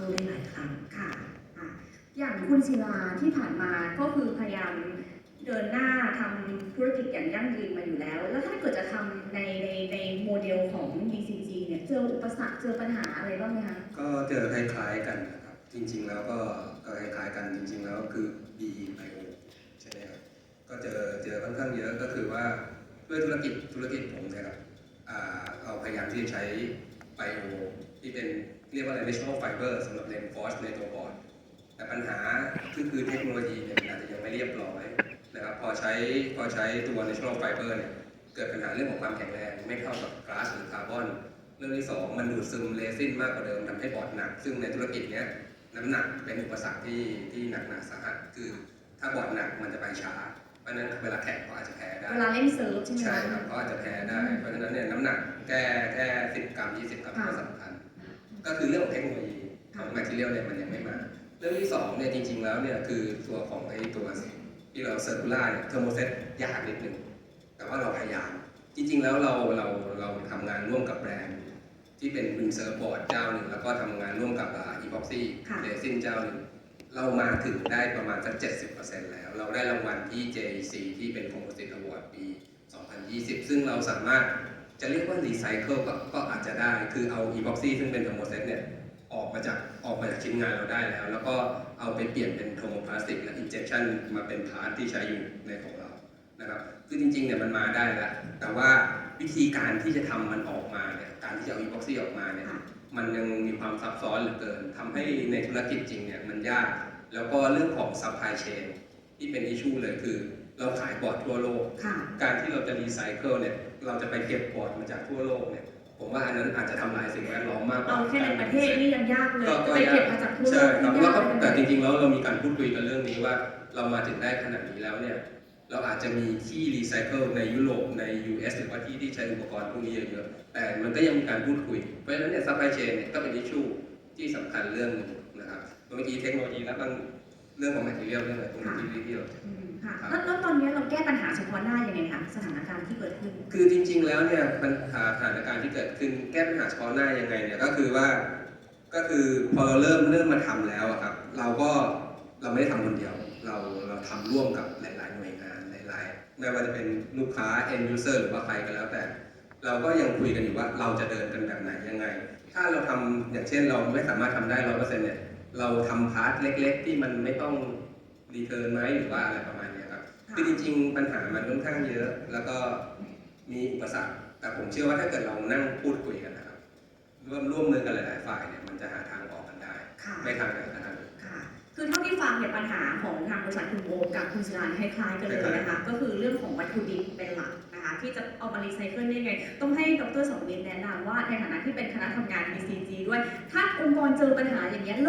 เข้าได้หลายครั้งค่ะ อย่างคุณศิลาที่ผ่านมาก็คือพยายามเดินหน้าทำธุรกิจอย่างยั่งยืนมาอยู่แล้ว แล้วถ้าเกิดจะทำในในในโมเดลของ BCG เนี่ยเจออุปสรรคเจอปัญหาอะไรบ้างไหมคะ ก็เจอคล้ายๆกันครับ จริง ๆ แล้วก็คล้ายๆกันจริง ๆ แล้วคือ B I O ใช่ไหมครับ ก็เจอเจอค่อนข้างเยอะก็คือว่าด้วยธุรกิจธุรกิจผมนยครับเราพยายามที่จะใช้ ไบโอที่เป็นเรียกว่าอะไร natural fiber สำหรับ reinforce ในตัวบอร์ดแต่ปัญหาคือคือเทคโนโลยีเนี่ยมันอาจจะยังไม่เรียบร้อยนะครับพอใช้พอใช้ตัว natural fiber เนี่ยเกิดปัญหาเรื่องของความแข็งแรงไม่เข้ากับก๊าซหรือคาร์บอน เรื่องที่สองมันดูดซึมเรซินมากกว่าเดิมทำให้บอร์ดหนัก ซึ่งในธุรกิจเนี้ยน้ำหนักเป็นอุปสรรคที่ที่หนักหนาสาหัสคือถ้าบอร์ดหนักมันจะไปช้า เพราะฉะนั้นเวลาแข่งเขาอาจจะแพ้ได้ เวลาเล่นเซิร์ฟใช่ไหมใช่คะครับเขาอาจจะแพ้ได้เพราะฉะนั้นเนี่ย น้ำหนักแก้แค่สิบกรัมยี่สิบกรัมค่ะก็สำคัญ ก็คือเรื่องของเทคโนโลยีของแมทเทียลเนี่ยมันยังไม่มา เรื่องที่สองเนี่ยจริง ๆ แล้วเนี่ยคือตัวของไอ้ตัวที่เราเซอร์คูล่าเนี่ยเทอร์โมเซตยากนิดนึงแต่ว่าเราพยายาม จริง ๆ แล้วเราเราเราทำงานร่วมกับแบรนด์ ที่เป็นวินเซิร์ฟบอร์ดเจ้าหนึ่งแล้วก็ทำงานร่วมกับอีพ็อกซี่ค่ะเรซินเจ้าหนึ่งเรามาถึงได้ประมาณสัก 70%แล้ว เราได้รางวัลที่ JEC ที่เป็น Composite Award ปี 2020 ซึ่งเราสามารถ จะเรียกว่ารีไซเคิลก็ก็อาจจะได้ คือเอา epoxy ซึ่งเป็น thermoset เนี่ยออกมาจากออกมาจากชิ้นงานเราได้แล้ว แล้วก็เอาไปเปลี่ยนเป็นโทโมพลาสติกและ injection มาเป็นพาร์ทที่ใช้อยู่ในของเรานะครับคือจริงๆเนี่ยมันมาได้แล้วแต่ว่าวิธีการที่จะทำมันออกมาเนี่ยการที่จะเอา epoxy ออกมาเนี่ยค่ะมันยังมีความซับซ้อนเหลือเกินทำให้ในธุรกิจจริงเนี่ยมันยาก แล้วก็เรื่องของ supply chain ที่เป็น issue เลยคือ เราขายบอร์ดทั่วโลกค่ะการที่เราจะรีไซเคิลเนี่ย เราจะไปเก็บบอร์ดมาจากทั่วโลกเนี่ย ผมว่าอันนั้นอาจจะทำลายสิ่งแวดล้อมมากกว่าเอาแค่ในประเทศนี่ยังยากเลยก็จะไปเก็บมาจากทั่วโลใช่กครับนี่แล้วยากก็เลยแต่จริงๆแล้วเรามีการพูดคุยกันเรื่องนี้ว่า เรามาถึงได้ขนาดนี้แล้วเนี่ย เราอาจจะมีที่รีไซเคิลในยุโรปใน US หรือว่าที่ที่ใช้อุปกรณ์พวกนี้เยอะๆแต่มันก็ยังมีการพูดคุย เพราะฉะนั้นเนี่ยซัพพลายเชนเนี่ยก็เป็นอิชชูที่สำคัญเรื่องหนึงนะครับเมื่อกี้เทคโนโลยีแล้วมันเรื่องของแมทเทียลเรื่องอะไรตรงนี้ที่ที่เราอืมค่ะ หาเฉพาะหน้ายังไงคะสถานการณ์ที่เกิดขึ้น คือจริง ๆ แล้วเนี่ยปัญหาสถานการณ์ที่เกิดขึ้นแก้ปัญหาเฉพาะหน้ายังไงเนี่ยก็คือว่าก็คือพอเราเริ่มเริ่มมาทำแล้วอะครับ เราก็เราไม่ได้ทำคนเดียว เราเราทำร่วมกับหลาย ๆ หน่วยงานหลาย ๆ ไม่ว่าจะเป็นลูกค้า end user หรือว่าใครก็แล้วแต่ เราก็ยังคุยกันอยู่ว่าเราจะเดินกันแบบไหนยังไง ถ้าเราทำอย่างเช่นเราไม่สามารถทำได้ร้อยเปอร์เซ็นต์เนี่ยเราทำพาร์ทเล็ก ๆ ที่มันไม่ต้องรีเทิร์นไหมหรือว่าอะไรประมาณนี้ครับ ค่ะคือจริงๆ ปัญหามันค่อนข้างเยอะ แล้วก็มีอุปสรรค แต่ผมเชื่อว่าถ้าเกิดเรานั่งพูดคุยกันนะครับ ร่วมร่วมมือกันหลายๆฝ่ายเนี่ยมันจะหาทางออกกันได้ ค่ะ ไม่ทางใดก็ทางหนึ่ง ค่ะ คือเท่าที่ฟังเนี่ยปัญหาของทางบริษัทคุณโอมกับคุณศิลาคล้ายๆกันเลยนะคะ ก็คือเรื่องของวัตถุดิบเป็นหลักนะคะ ที่จะเอามารีไซเคิลได้ไง ต้องให้ดรสมบินแนะนำว่าในฐานะที่เป็นคณะทำงาน BCG ด้วย ถ้าองค์กรเจอปัญหาอย่างเงี้ยเริ่ม